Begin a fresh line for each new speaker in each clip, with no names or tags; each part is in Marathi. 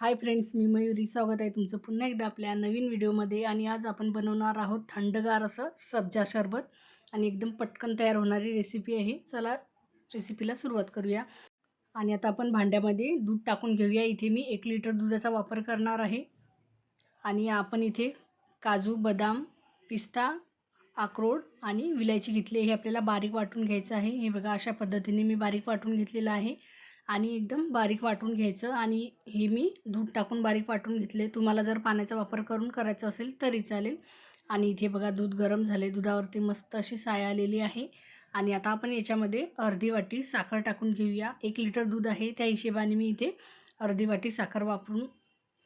हाय फ्रेंड्स मी मयुरी स्वागत आहे तुमचं पुन्हा एकदा आपल्या नवीन व्हिडिओमध्ये. आणि आज आपण बनवणार आहोत थंडगार असं सब्जा शरबत. आणि एकदम पटकन तयार होणारी रेसिपी आहे. चला रेसिपीला सुरुवात करूया. आणि आता आपण भांड्यामध्ये दूध टाकून घेऊया. इथे मी एक लिटर दुधाचा वापर करणार आहे. आणि आपण इथे काजू बदाम पिस्ता अक्रोड आणि विलायची घेतली हे आपल्याला बारीक वाटून घ्यायचं आहे. हे बघा अशा पद्धतीने मी बारीक वाटून घेतलेलं आहे. आणि एकदम बारीक वाटून घ्यायचं आणि हे मी दूध टाकून बारीक वाटून घेतले. तुम्हाला जर पाण्याचा वापर करून करायचा असेल तरी चालेल. आणि इथे बघा दूध गरम झाले दुधावरती मस्त अशी साय आलेली आहे. आणि आता आपण याच्यामध्ये अर्धी वाटी साखर टाकून घेऊया. एक लिटर दूध आहे. त्या हिशेबाने मी इथे अर्धी वाटी साखर वापरून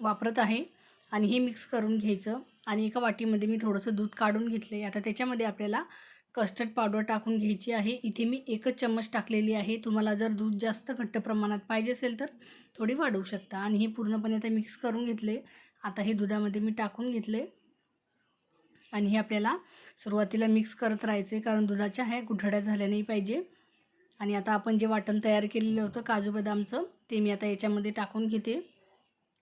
वापरत आहे. आणि हे मिक्स करून घ्यायचं. आणि एका वाटीमध्ये मी थोडंसं दूध काढून घेतले आता त्याच्यामध्ये आपल्याला कस्टर्ड पावडर टाकून घ्यायची आहे. इथे मी एकच चम्मच टाकलेली आहे. तुम्हाला जर दूध जास्त घट्ट प्रमाणात पाहिजे असेल तर थोडी वाढवू शकता. आणि हे पूर्णपणे आता मिक्स करून घेतले. आता हे दुधामध्ये मी टाकून घेतले. आणि हे आपल्याला सुरुवातीला मिक्स करत राहायचे. कारण दुधाच्या ह्या गुठड्या झाल्या नाही पाहिजे. आणि आता आपण जे वाटण तयार केलेलं होतं काजू बदामचं ते मी आता याच्यामध्ये टाकून घेते.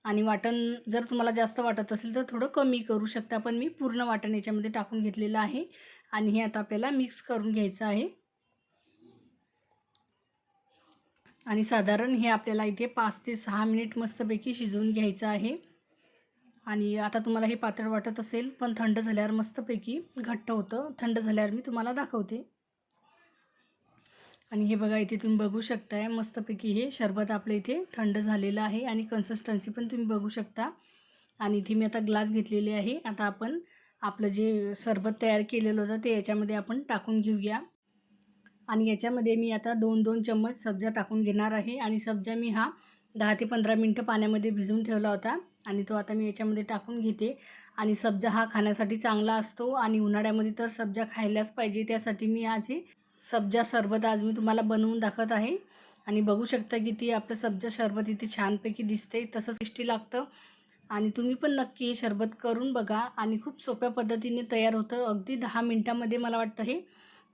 आणि वाटण जर तुम्हाला जास्त वाटत असेल तर थोडं कमी करू शकता. पण मी पूर्ण वाटण याच्यामध्ये टाकून घेतलेलं आहे. आणि हे आता आपल्याला मिक्स करून घ्यायचं आहे. आणि साधारण हे आपल्याला इथे पाच ते सहा मिनिट मस्तपैकी शिजवून घ्यायचं आहे. आणि आता तुम्हाला हे पातळ वाटत असेल पण थंड झाल्यावर मस्तपैकी घट्ट होतं. थंड झाल्यावर मी तुम्हाला दाखवते. आणि हे बघा इथे तुम्ही बघू शकताय मस्तपैकी हे शरबत आपलं इथे थंड झालेलं आहे. आणि कन्सिस्टन्सी पण तुम्ही बघू शकता. आणि इथे मी आता ग्लास घेतलेले आहे. आता आपण आपलं जे सरबत तयार केलेलं होतं ते याच्यामध्ये आपण टाकून घेऊया. आणि याच्यामध्ये मी आता दोन दोन चम्मच सब्जा टाकून घेणार आहे. आणि सब्जा मी हा दहा ते पंधरा मिनटं पाण्यामध्ये भिजवून ठेवला होता. आणि तो आता मी याच्यामध्ये टाकून घेते. आणि सब्जा हा खाण्यासाठी चांगला असतो. आणि उन्हाळ्यामध्ये तर सब्जा खायलाच पाहिजे. त्यासाठी मी आज हे सब्जा सरबत आज मी तुम्हाला बनवून दाखवत आहे. आणि बघू शकता की ती आपलं सब्जा सरबत इथे छानपैकी दिसते तसंच टेस्टी लागतं. आणि तुम्ही पण नक्की हे शरबत करून बघा आणि खूप सोप्या पद्धतीने तयार होतं. अगदी दहा मिनटामध्ये मला वाटतं हे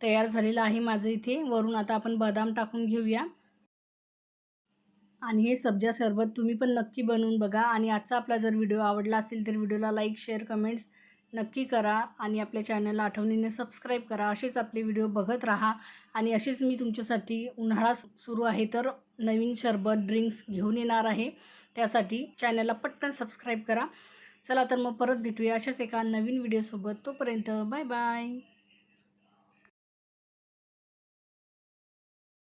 तयार झालेलं आहे माझं इथे. वरून आता आपण बदाम टाकून घेऊया. आणि हे सब्जा सरबत तुम्ही पण नक्की बनवून बघा. आणि आजचा आपला जर व्हिडिओ आवडला असेल तर व्हिडिओला लाईक शेअर कमेंट्स नक्की करा आणि आपल्या चॅनलला आठवणीने सबस्क्राईब करा. असेच आपले व्हिडिओ बघत राहा. आणि असेच मी तुमच्यासाठी उन्हाळा सुरू आहे तर नवीन शरबत ड्रिंक्स घेऊन येणार आहे. त्यासाठी चॅनलला पटकन सबस्क्राईब करा. चला तर मग परत भेटूया अशाच एका नवीन व्हिडिओसोबत तोपर्यंत बाय बाय